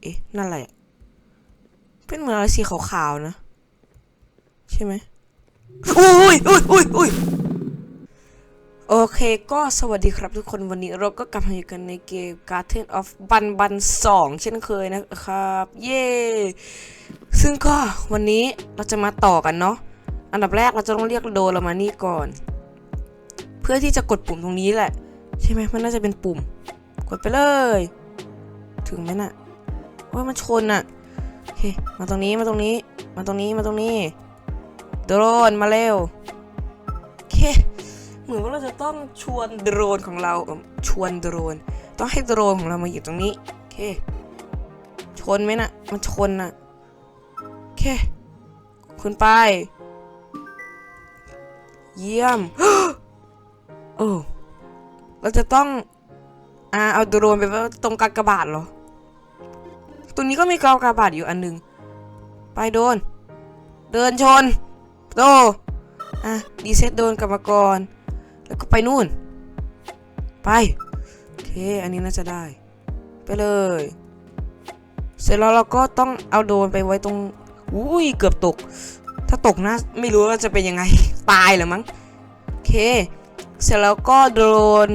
เอ๊ะ นั่นอะไรอะเป็นเหมือนอะไรสีขาวๆนะ ใช่ไหมอุ้ยอุ้ยอุ้ยอุ้ยโอเค ก็สวัสดีครับทุกคนวันนี้เราก็กลับมาอยู่กันในเกม Garden of Bun Bun 2เช่นเคยนะครับ เย้ซึ่งก็วันนี้เราจะมาต่อกันเนาะอันดับแรกเราจะต้องเรียกโดเรามานี่ก่อน เพื่อที่จะกดปุ่มตรงนี้แหละ ใช่ไหมมันน่าจะเป็นปุ่ม กดไปเลย ถึงไหมน่ะ ว่ามันชนอะโอเคมาตรงนี้มาตรงนี้ มาตรงนี้มาตรงนี้โดรนมาเร็วโอเคเหมือนว่าเราจะต้องชวนโดรนของเราชวนโดรน ต้องให้โดรนของเรามาอยู่ตรงนี้โอเคชนไหมน่ะมันชนน่ะโอเคคุณไป เยี่ยมโอ้เราจะต้องอ่าเอาโดรนไปไว้ตรงกากบาทเหรอ ตรงนี้ก็มีกากาบาทอยู่อันหนึ่งไปโดน เดินชน โต อะ ดีเซ็ตโดนกลับมก่อนแล้วก็ไปนู่น ไป โอเค อันนี้น่าจะได้ ไปเลย เสร็จแล้วเราก็ต้องเอาโดรนไปไว้ตรง อุ้ย เกือบตก ถ้าตกนะ ไม่รู้ว่าจะเป็นยังไง ตายหรือมั้ง โอเค เสร็จแล้วก็โดรน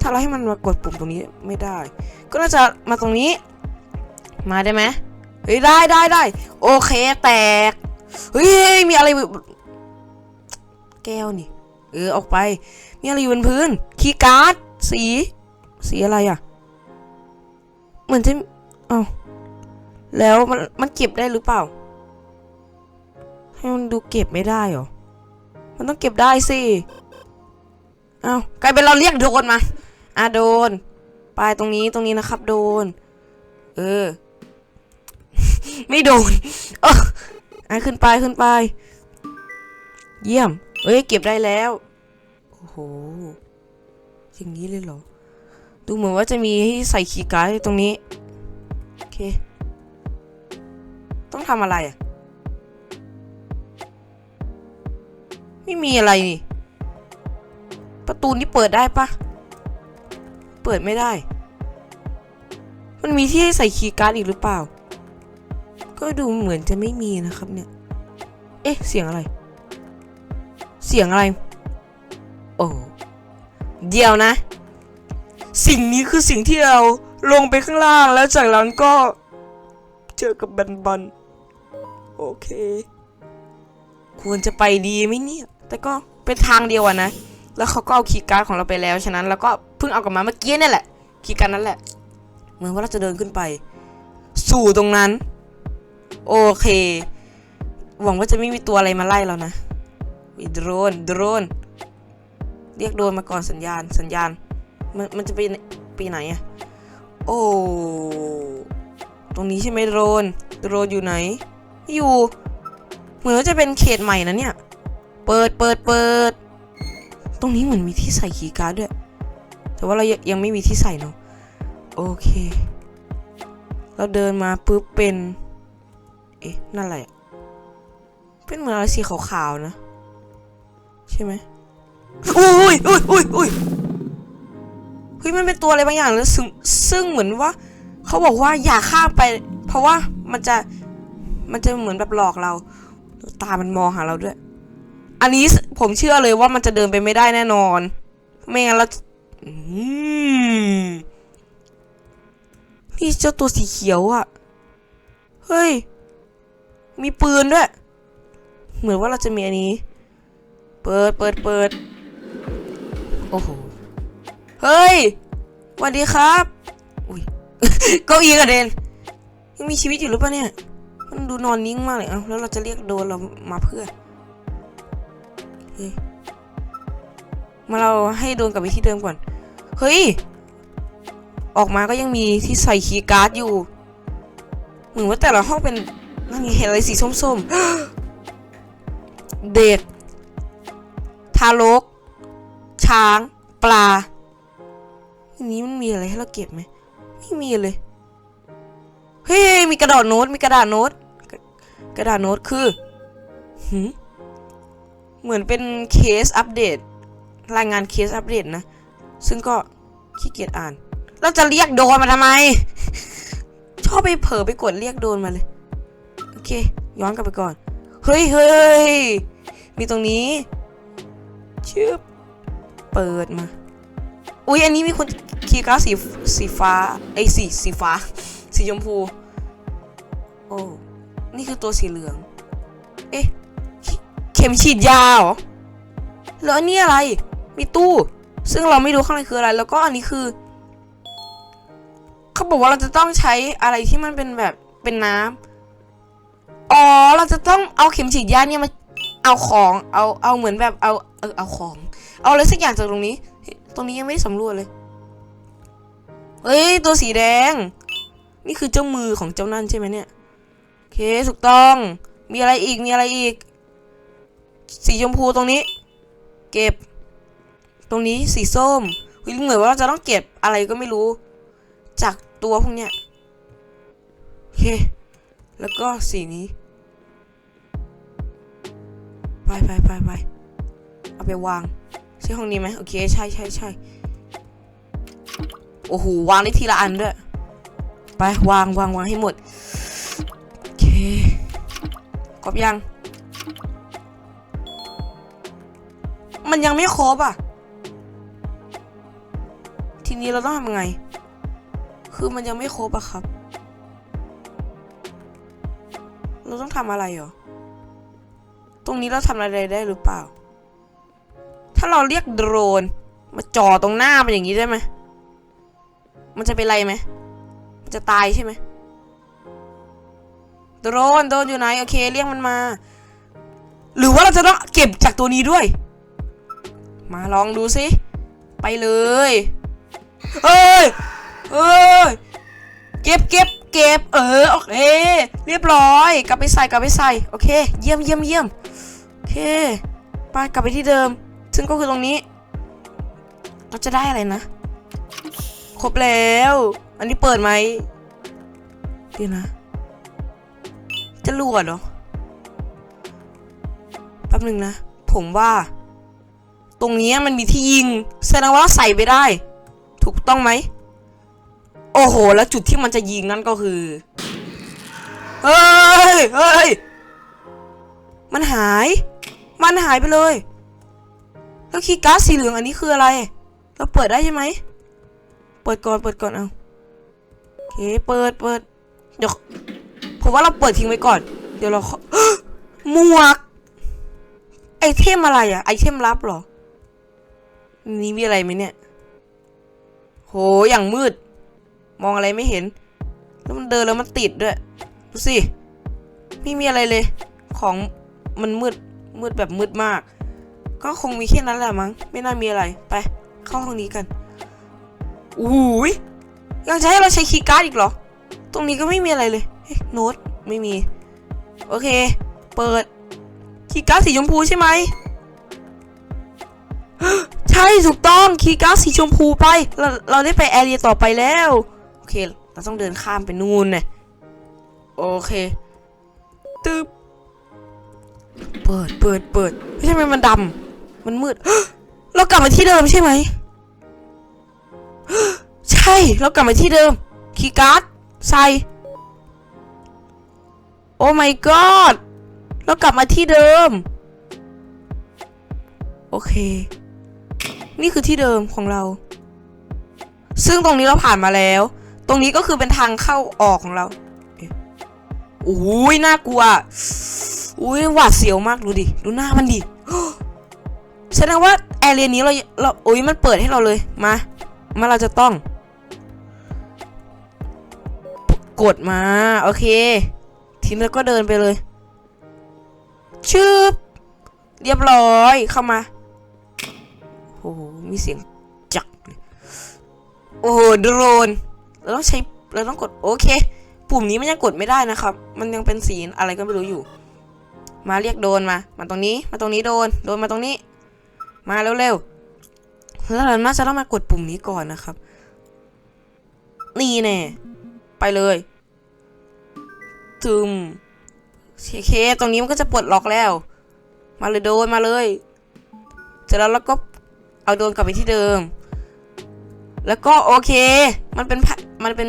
ถ้าเราให้มันมากดปุ่มตรงนี้ไม่ได้ ก็น่าจะมาตรงนี้ มาได้ไหมเฮ้ยได้ได้ได้โอเคแตกเฮ้ยมีอะไรแก้วนี่ เออออกไป มีอะไรอยู่บนพื้นคีย์การ์ดสี สีอะไรอะเหมือนจะเอาแล้วมันมันเก็บได้หรือเปล่า ให้มันดูเก็บไม่ได้เหรอ มันต้องเก็บได้สิเอากลายเป็นเราเรียกโดนมาอะโดน ไปตรงนี้ตรงนี้นะครับ โดน เออ ไม่โดนเอออะขึ้นไปขึ้นไป เยี่ยม เอ้ย เก็บได้แล้ว โอ้โห อย่างนี้เลยเหรอ ดูเหมือนว่าจะมีให้ใส่คีย์การ์ดตรงนี้ โอเค ต้องทำอะไรอะ ไม่มีอะไรนี่ ประตูนี้เปิดได้ปะ เปิดไม่ได้ มันมีที่ให้ใส่คีย์การ์ดอีกหรือเปล่า ก็ดูเหมือนจะไม่มีนะครับเนี่ย เอ๊ะ เสียงอะไร เสียงอะไร โอ้เดี๋ยวนะ สิ่งนี้คือสิ่งที่เราลงไปข้างล่างแล้วจากนั้นก็ เจอกับบันบัน โอเค ควรจะไปดีไหมเนี่ย แต่ก็เป็นทางเดียวอะนะ แล้วเขาก็เอาคีย์การ์ดของเราไปแล้ว ฉะนั้นเราก็เพิ่งเอากลับมาเมื่อกี้นี่แหละ คีย์การ์ดนั่นแหละ เหมือนว่าเราจะเดินขึ้นไป สู่ตรงนั้น โอเค หวังว่าจะไม่มีตัวอะไรมาไล่เรานะมีโดรนโดรนเรียกโดรนมาก่อนสัญญาณสัญญาณ มันมันจะไปไปไหนอะโอ้ตรงนี้ใช่ไหมโดรนโดรนอยู่ไหนอยู่ เหมือนว่าจะเป็นเขตใหม่นะเนี่ย เปิดเปิดเปิด ตรงนี้เหมือนมีที่ใส่คีการ์ดด้วย แต่ว่าเรายังยังไม่มีที่ใส่เนาะ โอเค เราเดินมาปุ๊บเป็น อ๊ะนั่นอะไรเป็นเหมือนอะไรสีขาวๆนะ ใช่ไหมอุ้ยอุ้ยอุ้ยอุ้ยเฮ้ยมันเป็นตัวอะไรบางอย่างแล้วซึ่งซึ่งเหมือนว่า เขาบอกว่าอย่าข้ามไป เพราะว่ามันจะมันจะเหมือนแบบหลอกเรา ตามันมองหาเราด้วย อันนี้ผมเชื่อเลยว่ามันจะเดินไปไม่ได้แน่นอน ไม่งั้นเราอืมนี่เจ้าตัวสีเขียวอะเฮ้ย มีปืนด้วย เหมือนว่าเราจะมีอันนี้ เปิดเปิดเปิดโอ้โห เฮ้ยสวัสดีครับ อุ้ยเก้าอี้กระเด็นยังมีชีวิตอยู่หรือเปล่าเนี่ย มันดูนอนนิ่งมากเลยเอ้าแล้วเราจะเรียกโดนเรามาเพื่อเฮ้ยมาเราให้โดนกลับไปที่เดิมก่อน เฮ้ย ออกมาก็ยังมีที่ใส่คีย์การ์ดอยู่ เหมือนว่าแต่ละห้องเป็น นั่นไงเห็นอะไรสีส้มๆ เด็ก ทารก ช้าง ปลาอันนี้มันมีอะไรให้เราเก็บไหม ไม่มีเลย เฮ้ย มีกระดาษโน้ต มีกระดาษโน้ต กระดาษโน้ตคือหืเหมือนเป็นเคสอัปเดต รายงานเคสอัปเดตนะ ซึ่งก็ขี้เกียจอ่าน เราจะเรียกโดนมาทำไมชเข้าไปเผลอไปกดเรียกโดนมาเลย เค ย้อนกลับไปก่อน เฮ้ยเฮ้ยมีตรงนี้ชืบเปิดมา อุ้ยอันนี้มีคนคีย์การ์ดสีสีฟ้าไอ้สีสีฟ้า สีชมพู โอ้ นี่คือตัวสีเหลือง เอ๊ะเขเข็มฉีดยาเหรอ แล้วอันนี้อะไร มีตู้ ซึ่งเราไม่รู้ข้างในคืออะไร แล้วก็อันนี้คือ เขาบอกว่าเราจะต้องใช้อะไรที่มันเป็นแบบเป็นน้ำ อ๋อ เราจะต้องเอาเข็มฉีดยาเนี่ยมาเอาของ เอา เอาเหมือนแบบ เอา เออ เอาของ เอาอะไรสักอย่างจากตรงนี้ ตรงนี้ยังไม่ได้สำรวจเลย เฮ้ย ตัวสีแดง นี่คือเจ้ามือของเจ้านั่นใช่ไหมเนี่ย โอเค ถูกต้อง มีอะไรอีก มีอะไรอีก สีชมพูตรงนี้ เก็บ ตรงนี้สีส้มวิเหมือนว่าเราจะต้องเก็บอะไรก็ไม่รู้ จากตัวพวกเนี้ย โอเค แล้วก็สีนี้ ไปไปไปไปเอาไปวาง ใช่ห้องนี้ไหมโอเค ใช่ใช่ใช่โอ้โห วางได้ทีละอันด้วย ไป วางวางวางให้หมด โอเคครบยัง มันยังไม่ครบอะ ทีนี้เราต้องทำยังไง คือมันยังไม่ครบอะครับ เราต้องทำอะไรเหรอ ตรงนี้เราทำอะไรได้หรือเปล่า ถ้าเราเรียกโดรน มาจ่อตรงหน้ามันอย่างนี้ได้ไหม มันจะเป็นไรไหม มันจะตายใช่ไหม โดรน โดรนอยู่ไหน โอเค เรียกมันมา หรือว่าเราจะต้องเก็บจากตัวนี้ด้วย มาลองดูสิ ไปเลย เอ้ย เอ้ย เก็บเก็บ เก็บ เออ โอเค เรียบร้อย กลับไปใส่ กลับไปใส่ โอเค เยี่ยมเยี่ยมเยี่ยมโอเค ไปกลับไปที่เดิม ซึ่งก็คือตรงนี้ เราจะได้อะไรนะ ครบแล้ว อันนี้เปิดไหมเดี๋ยวนะ จะรวดเหรอ แป๊บหนึ่งนะ ผมว่า ตรงนี้มันมีที่ยิง แสดงว่าเราใส่ไปได้ ถูกต้องไหม โอ้โห แล้วจุดที่มันจะยิงนั่นก็คือ เฮ้ย เฮ้ย มันหาย มันหายไปเลย แล้วคีย์การ์ดสีเหลืองอันนี้คืออะไร เราเปิดได้ใช่ไหม เปิดก่อน เปิดก่อนเอาโอเค เปิด เปิด เดี๋ยว ผมว่าเราเปิดทิ้งไว้ก่อน เดี๋ยวเราขอหมวก ไอเทมอะไรอะไอเทมลับหรอ นี่มีอะไรไหมเนี่ย โห อย่างมืด มองอะไรไม่เห็น แล้วมันเดินแล้วมันติดด้วย ดูสิ ไม่มีอะไรเลย ของมันมืด มืดแบบมืดมาก ก็คงมีแค่นั้นแหละมั้ง ไม่น่ามีอะไร ไป เข้าห้องนี้กันอุ้ยยังจะให้เราใช้คีย์การ์ดอีกเหรอ ตรงนี้ก็ไม่มีอะไรเลย เฮ้ยโน้ตไม่มี โอเค เปิด คีย์การ์ดสีชมพูใช่ไหมใช่ถูกต้องคีย์การ์ดสีชมพูไป เราเราได้ไปแอเรียต่อไปแล้ว เค เราต้องเดินข้ามไปนู่นเนี่ยโอเค ตึ๊บ เปิด เปิด เปิดไม่ใช่ไหมมันดำ มันมืด เรากลับมาที่เดิมใช่ไหม ใช่ เรากลับมาที่เดิม คีย์การ์ด ใส่ โอ้ my god เรากลับมาที่เดิม โอเค นี่คือที่เดิมของเรา ซึ่งตรงนี้เราผ่านมาแล้ว ตรงนี้ก็คือเป็นทางเข้าออกของเราอ๊ะโอ้ยน่ากลัวอุ้ยหวาดเสียวมากดูดิ ดูหน้ามันดิแสดงว่าแอเรียนี้เราเราโอ้ยมันเปิดให้เราเลยมา มาเราจะต้อง กดมา โอเค ทีนี้เราก็เดินไปเลย ชืบเรียบร้อยเข้ามาโอ้โหมีเสียงจักเลยโอ้โหโดรน เราต้องใช้เราต้องกดโอเค ปุ่มนี้มันยังกดไม่ได้นะครับ มันยังเป็นสีอะไรก็ไม่รู้อยู่ มาเรียกโดนมา มาตรงนี้ มาตรงนี้โดน โดนมาตรงนี้ มาเร็วๆแล้วเราน่าจะต้องมากดปุ่มนี้ก่อนนะครับ นี่แน่ไปเลยทึมโอเค ตรงนี้มันก็จะปลดล็อกแล้ว มาเลยโดนมาเลยเสร็จแล้วเราก็เอาโดนกลับไปที่เดิม แล้วก็โอเค มันเป็น มันเป็น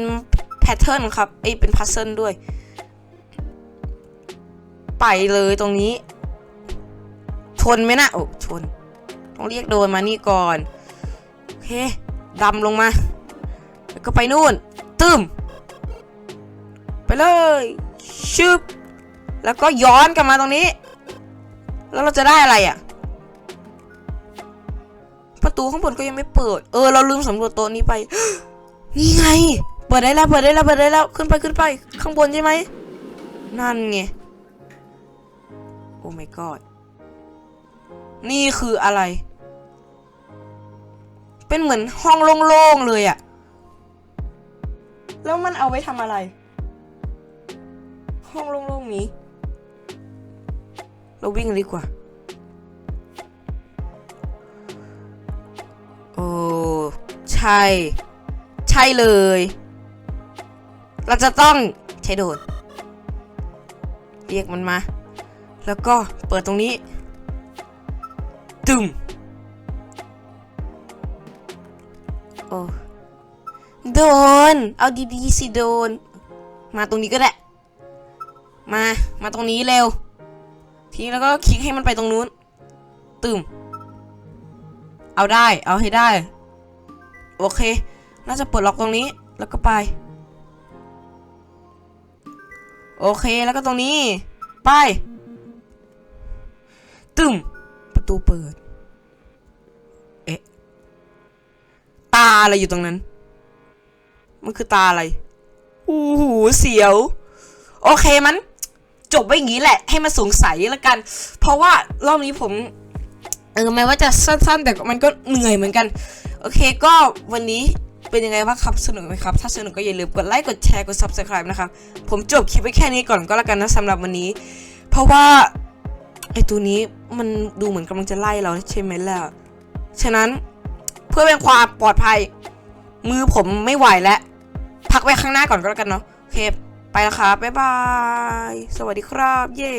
แพทเทิร์นครับเอ้ยเป็นพัซเซิลด้วย ไปเลยตรงนี้ ชนไหมนะโอ้ชน ต้องเรียกโดนมานี่ก่อน โอเคดำลงมา แล้วก็ไปนู่น ตึมไปเลยชึบแล้วก็ย้อนกลับมาตรงนี้ แล้วเราจะได้อะไรอะ่ะ ประตูข้างบนก็ยังไม่เปิด เออ เราลืมสำรวจโต๊ะนี้ไป นี่ไง เปิดได้แล้ว เปิดได้แล้ว เปิดได้แล้ว ขึ้นไป ขึ้นไป ข้างบนใช่ไหม นั่นไง โอ้ my god นี่คืออะไร เป็นเหมือนห้องโล่งๆเลยอะแล้วมันเอาไว้ทำอะไร ห้องโล่งๆนี้ เราวิ่งดีกว่า โอ้ ใช่ ช่เลย เราจะต้องใช้โดนเรียกมันมา แล้วก็เปิดตรงนี้ ตึมโอ้โดน เอาดีๆสิโดน มาตรงนี้ก็ได้ มา มาตรงนี้เร็ว ทีแล้วก็คลิกให้มันไปตรงนู้น ตึมเอาได้ เอาให้ได้ โอเค น่าจะปลดล็อกตรงนี้แล้วก็ไป โอเคแล้วก็ตรงนี้ ไป ตึมประตูเปิด เอ๊ะ ตาอะไรอยู่ตรงนั้น มันคือตาอะไรอู้หูเสียว โอเคมัน จบไว้อย่างนี้แหละ ให้มันสงสัยแล้วกัน เพราะว่ารอบนี้ผมเออแม้ว่าจะสั้นๆ แต่มันก็เหนื่อยเหมือนกัน โอเคก็วันนี้ เป็นยังไงบ้างครับสนุกไหมครับ ถ้าสนุกก็อย่าลืมกดไลค์กดแชร์กด subscribe นะครับ ผมจบคลิปไว้แค่นี้ก่อนก็แล้วกันนะสำหรับวันนี้ เพราะว่าไอตัวนี้มันดูเหมือนกำลังจะไล่เราใช่ไหมล่ะฉะนั้นเพื่อเป็นความปลอดภัย มือผมไม่ไหวแล้วพักไว้ข้างหน้าก่อนก็แล้วกันเนาะโอเค ไปแล้วครับบ๊ายบาย สวัสดีครับ เย้